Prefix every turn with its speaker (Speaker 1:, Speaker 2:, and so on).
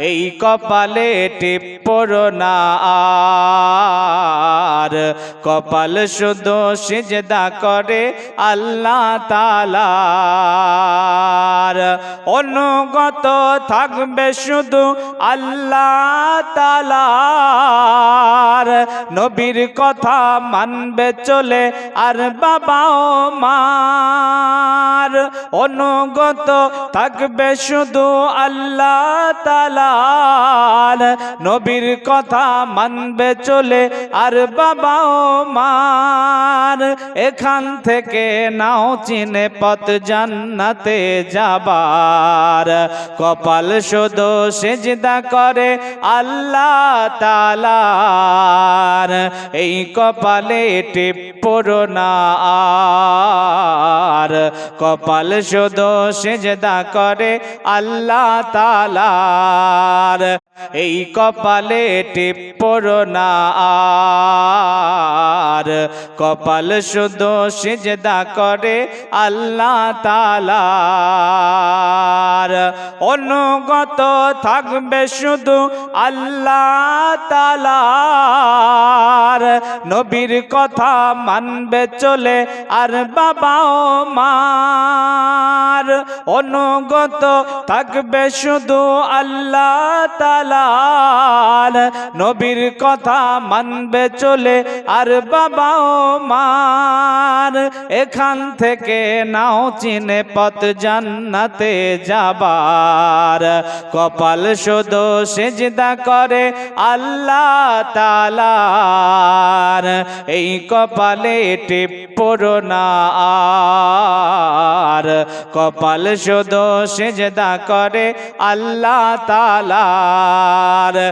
Speaker 1: এই কপালে টিপর না আর। কপাল শুধু সিজদা করে আল্লাহ তালার অনুগত থাকবে শুধু আল্লাহ তালার নবীর কথা মানবে চলে, আর বাবাও মার। অনুগত থাকবে শুধু আল্লাহ তালার নবীর কথা মানবে চলে, আর বাবাও মার। এখান থেকে নাও চিনে পথ জান্নাতে যাবার। কপাল শুধু সেজদা করে আল্লাহ তালার এই কপালে টিপ্পর না আর। কপাল শুধু সেজদা করে আল্লাহ তালার এই কপালে টিপ্পর না আর। কপাল শুধু সিজদা করে আল্লাহ তালার অনুগত থাকবে শুধু আল্লাহ তালার। নবীর কথা মানবে চলে আর বাবাও মার। অনুগত থাকবে শুধু আল্লাহ তালার। নবীর কথা মানবে চলে আর বাবাও মার। এখান থেকে নাও চিনে পথ জান্নাতে যাবার কপাল শুধু সেজদা করে আল্লাহ তালার এই কপালে টিপোর না আর। কপাল শুধু সেজদা করে আল্লাহ তালার